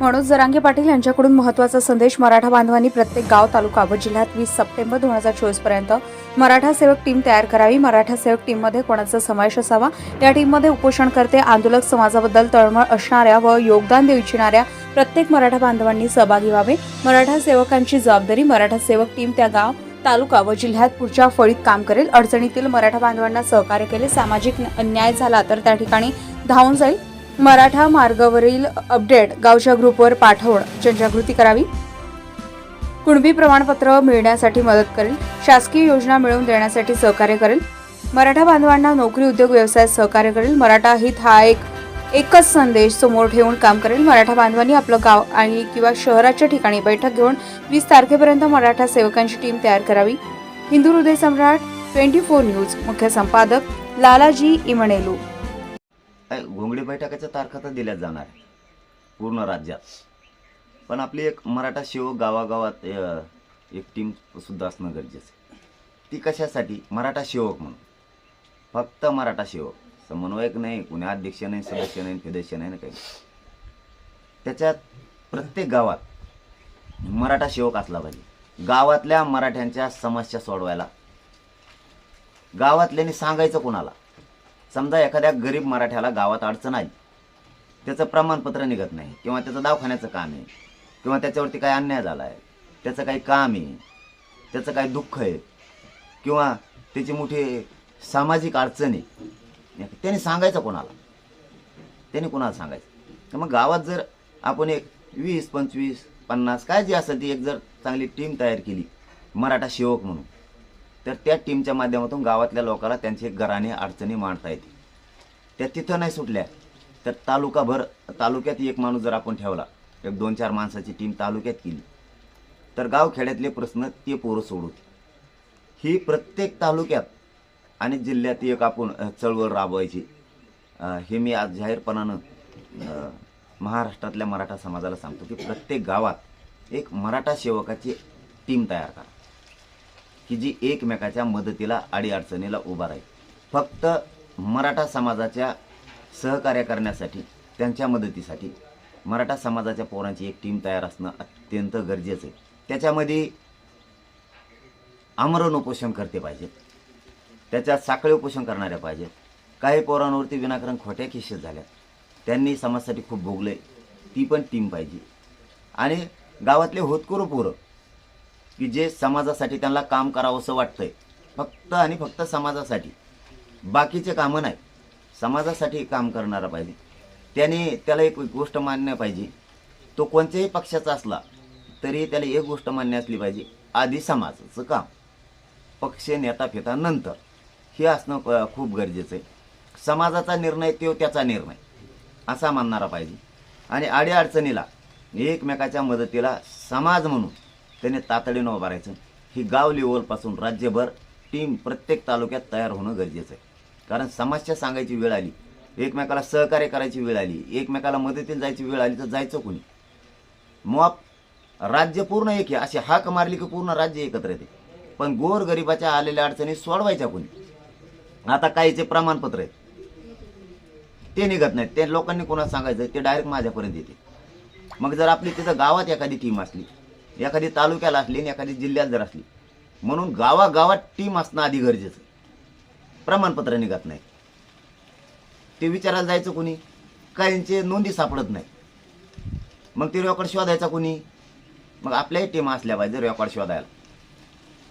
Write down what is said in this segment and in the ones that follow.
मनोज जरांगे पाटील यांच्याकडून महत्त्वाचा संदेश मराठा बांधवांनी प्रत्येक गाव तालुका व जिल्ह्यात वीस सप्टेंबर दोन हजार चोवीसपर्यंत मराठा सेवक टीम तयार करावी. मराठा सेवक टीममध्ये कोणाचा समावेश असावा? या टीममध्ये उपोषणकर्ते आंदोलक समाजाबद्दल तळमळ असणाऱ्या व योगदान देऊ इच्छिणाऱ्या प्रत्येक मराठा बांधवांनी सहभागी व्हावे. मराठा सेवकांची जबाबदारी मराठा सेवक टीम त्या गाव तालुका व जिल्ह्यात पुढच्या फळीत काम करेल. अडचणीतील मराठा बांधवांना सहकार्य केले. सामाजिक अन्याय झाला तर त्या ठिकाणी धावून जाईल. मराठा मार्गावरील अपडेट गावच्या ग्रुपवर पाठवून जनजागृती करावी. कुणबी प्रमाणपत्र मिळण्यासाठी मदत करेल. शासकीय योजना मिळवून देण्यासाठी सहकार्य करेल. मराठा बांधवांना नोकरी उद्योग व्यवसायात सहकार्य करेल. मराठा हित हा एक एकच संदेश समोर ठेवून काम करेल. मराठा बांधवांनी आपलं गाव आणि किंवा शहराच्या ठिकाणी बैठक घेऊन वीस तारखेपर्यंत मराठा सेवकांची टीम तयार करावी. हिंदू हृदय सम्राट ट्वेंटी फोर न्यूज मुख्य संपादक लालाजी इमणेलू. घोंगडी बैठकाच्या तारखा तर दिल्याच जाणार आहे पूर्ण राज्यात. पण आपली एक मराठा शिव गावागावात एक टीम सुद्धा असणं गरजेचं ती कशासाठी? मराठा सेवक म्हणून. फक्त मराठा सेवक समन्वयक नाही कुणी अध्यक्ष नाही सदस्य नाही फेदस्य नाही ना काही त्याच्यात प्रत्येक गावात मराठा सेवक असला पाहिजे. गावातल्या मराठ्यांच्या समस्या सोडवायला. गावातल्यानी सांगायचं कोणाला? समजा एखाद्या गरीब मराठ्याला गावात अडचण आली त्याचं प्रमाणपत्र निघत नाही किंवा त्याचं दवाखान्याचं काम आहे किंवा त्याच्यावरती काही अन्याय झाला आहे त्याचं काही काम आहे त्याचं काही दुःख आहे किंवा त्याची मोठी सामाजिक अडचण आहे त्याने सांगायचं कोणाला? त्याने कोणाला सांगायचं? तर मग गावात जर आपण एक वीस पंचवीस पन्नास काय जी असेल ती एक जर चांगली टीम तयार केली मराठा सेवक म्हणून तर त्या टीमच्या माध्यमातून गावातल्या लोकांना त्यांचे घराने अडचणी मांडता येतील त्या तिथं नाही सुटल्या तर तालुकाभर तालुक्यात एक माणूस जर आपण ठेवला एक दोन चार माणसाची टीम तालुक्यात केली तर गावखेड्यातले प्रश्न ते पोरं सोडवतील. ही प्रत्येक तालुक्यात आणि जिल्ह्यात एक आपण चळवळ राबवायची. हे मी आज जाहीरपणानं महाराष्ट्रातल्या मराठा समाजाला सांगतो की प्रत्येक गावात एक मराठा सेवकाची टीम तयार करा. की जी एकमेकाच्या मदतीला अडीअडचणीला उभा राहील. फक्त मराठा समाजाच्या सहकार्य करण्यासाठी त्यांच्या मदतीसाठी मराठा समाजाच्या पोरांची एक टीम तयार असणं अत्यंत गरजेचं आहे. त्याच्यामध्ये आमरण उपोषण करते पाहिजेत त्याच्यात साखळी उपोषण करणाऱ्या पाहिजेत काही पोरांवरती विनाकारण खोट्या केसेस झाल्या त्यांनी समाजासाठी खूप भोगले ती पण टीम पाहिजे. आणि गावातले होतकरू पोरं की जे समाजासाठी त्यांना काम करावंसं वाटतंय. फक्त आणि फक्त समाजासाठी. बाकीचे कामं नाही. समाजासाठी काम करणारा पाहिजे. त्याने त्याला एक गोष्ट मान्य पाहिजे. तो कोणत्याही पक्षाचा असला तरी त्याला एक गोष्ट मान्य असली पाहिजे. आधी समाजाचं काम. पक्ष नेता फेता नंतर. हे असणं प- खूप गरजेचं आहे. समाजाचा निर्णय तो त्याचा निर्णय. असा मानणारा पाहिजे. आणि अडीअडचणीला एकमेकाच्या मदतीला समाज म्हणून त्याने तातडीनं उभारायचं ही गाव लेवलपासून राज्यभर टीम प्रत्येक तालुक्यात तयार होणं गरजेचं आहे. कारण समस्या सांगायची वेळ आली एकमेकाला सहकार्य करायची वेळ आली एकमेकाला मदतीला जायची वेळ आली तर जायचं कोणी? मग राज्य पूर्ण एक आहे अशी हाक मारली की पूर्ण राज्य एकत्र येते. पण गोरगरिबाच्या आलेल्या अडचणी सोडवायच्या कोणी? आता काहीचे प्रमाणपत्र आहेत. ते निघत नाहीत. ते लोकांनी कोणाला सांगायचं? ते डायरेक्ट माझ्यापर्यंत येते. मग जर आपली तिथं गावात एखादी टीम असली एखादी तालुक्याला असली आणि एखादी जिल्ह्यात जर असली. म्हणून गावागावात टीम असणं आधी गरजेचं. प्रमाणपत्र निघत नाही. ते विचारायला जायचं कोणी? काहींचे नोंदी सापडत नाही. मग ते रेकॉर्ड शोधायचा कोणी? मग आपल्याही टीम असल्या पाहिजे रेकॉर्ड शोधायला.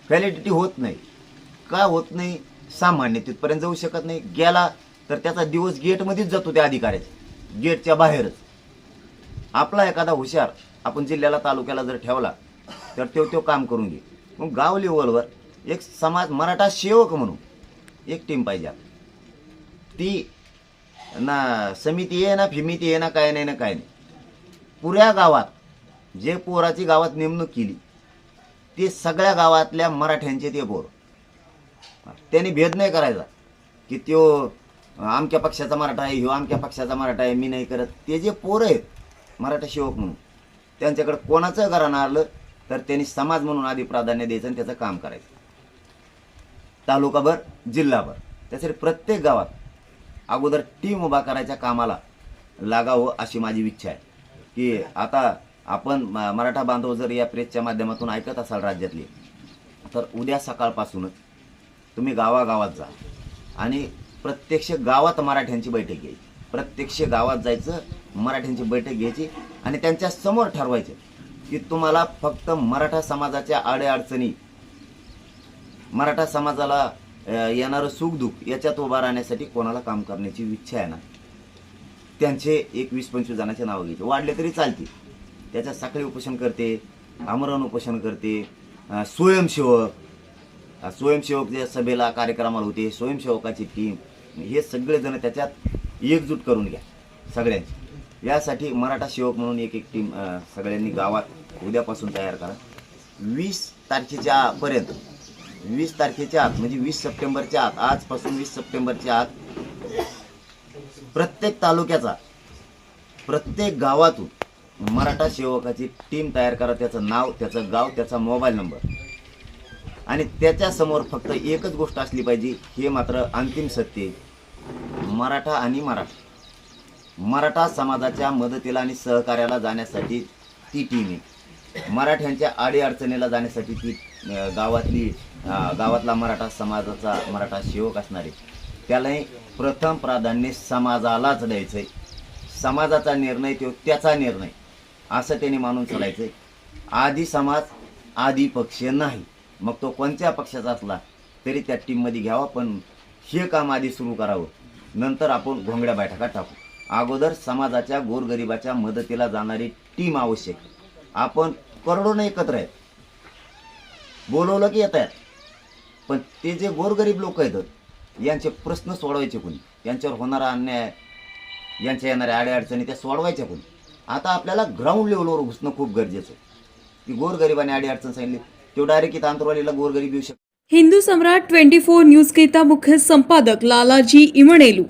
व्हॅलिडिटी होत नाही. का होत नाही? सामान्य तिथपर्यंत जाऊ शकत नाही. गेला तर त्याचा दिवस गेटमध्येच जातो त्या अधिकाऱ्याचा. गेटच्या बाहेरच. आपला एखादा हुशार आपण जिल्ह्याला तालुक्याला जर ठेवला तर तो तो काम करून घे. मग गाव लेवलवर एक समाज मराठा सेवक म्हणून एक टीम पाहिजे ती ना समिती आहे ना फिमिती आहे ना काय नाही ना काय नाही. पुऱ्या गावात जे पोराची गावात नेमणूक केली ते सगळ्या गावातल्या मराठ्यांचे ते पोर. त्यांनी भेद नाही करायचा की त्यो आमच्या पक्षाचा मराठा आहे ह्यो आमच्या पक्षाचा मराठा आहे मी नाही करत. ते जे पोरं आहेत मराठा सेवक म्हणून त्यांच्याकडे कोणाचं घराणं आलं तर त्यांनी समाज म्हणून आधी प्राधान्य द्यायचं आणि त्याचं काम करायचं. तालुकाभर जिल्हाभर. त्यासाठी प्रत्येक गावात अगोदर टीम उभा करायच्या कामाला लागावं अशी माझी इच्छा आहे. की आता आपण म- मराठा बांधव जर या प्रेसच्या माध्यमातून ऐकत असाल राज्यातली तर उद्या सकाळपासूनच तुम्ही गावागावात जा. आणि प्रत्यक्ष गावात मराठ्यांची बैठक घ्यायची. प्रत्यक्ष गावात जायचं मराठ्यांची बैठक घ्यायची आणि त्यांच्यासमोर ठरवायचे की तुम्हाला फक्त मराठा समाजाच्या आडेअडचणी मराठा समाजाला येणारं सुखदुःख याच्यात उभा राहण्यासाठी कोणाला काम करण्याची इच्छा आहे ना? त्यांचे एक वीस पंचवीस जणांचे नावं घ्यायचे. वाढले तरी चालते त्याच्यात साखळी उपोषण करते आमरण उपोषण करते स्वयंसेवक स्वयंसेवक जे सभेला कार्यक्रमाला होते स्वयंसेवकाची टीम हे सगळेजण त्याच्यात एकजूट करून घ्या सगळ्यांची. यासाठी मराठा सेवक म्हणून एक एक टीम सगळ्यांनी गावात उद्यापासून तयार करा. वीस तारखेच्या पर्यंत वीस तारखेच्या आत म्हणजे वीस सप्टेंबरच्या आत आजपासून वीस सप्टेंबरच्या आत प्रत्येक तालुक्याचा प्रत्येक गावातून मराठा सेवकाची टीम तयार करा. त्याचं नाव त्याचं गाव त्याचा मोबाईल नंबर आणि त्याच्यासमोर फक्त एकच गोष्ट असली पाहिजे हे मात्र अंतिम सत्य आहे. मराठा आणि मराठा. मराठा समाजाच्या मदतीला आणि सहकार्याला जाण्यासाठी ती टीम आहे. मराठ्यांच्या अडीअडचणीला जाण्यासाठी ती गावातली गावातला मराठा समाजाचा मराठा सेवक असणारे त्यालाही प्रथम प्राधान्य समाजालाच द्यायचं आहे समाजाचा निर्णय तो त्याचा निर्णय. असं त्याने मानून चालायचं आहे आधी समाज आधी पक्ष नाही. मग तो कोणत्या पक्षाचा असला तरी त्या टीममध्ये घ्यावा पण हे काम आधी सुरू करावं. नंतर आपण घोंगड्या बैठका टाकू. अगोदर समाजाच्या गोरगरिबाच्या मदतीला जाणारी टीम आवश्यक आपण करोडोनं एकत्र आहेत. बोलवलं की येत आहेत. पण ते जे गोरगरीब लोक आहेत यांचे प्रश्न सोडवायचे कोणी? यांच्यावर होणारा अन्याय यांच्या येणाऱ्या अडीअडचणी त्या सोडवायच्या कोणी? आता आपल्याला ग्राउंड लेवलवर घुसणं खूप गरजेचं आहे. की गोरगरिबाने अडीअडचण सांगितली तो डायरेक्ट इथं आंतरवालीला गोरगरीब येऊ शकतो Hindu Samrat twenty four news करिता मुख्य संपादक लालाजी इमणेलू.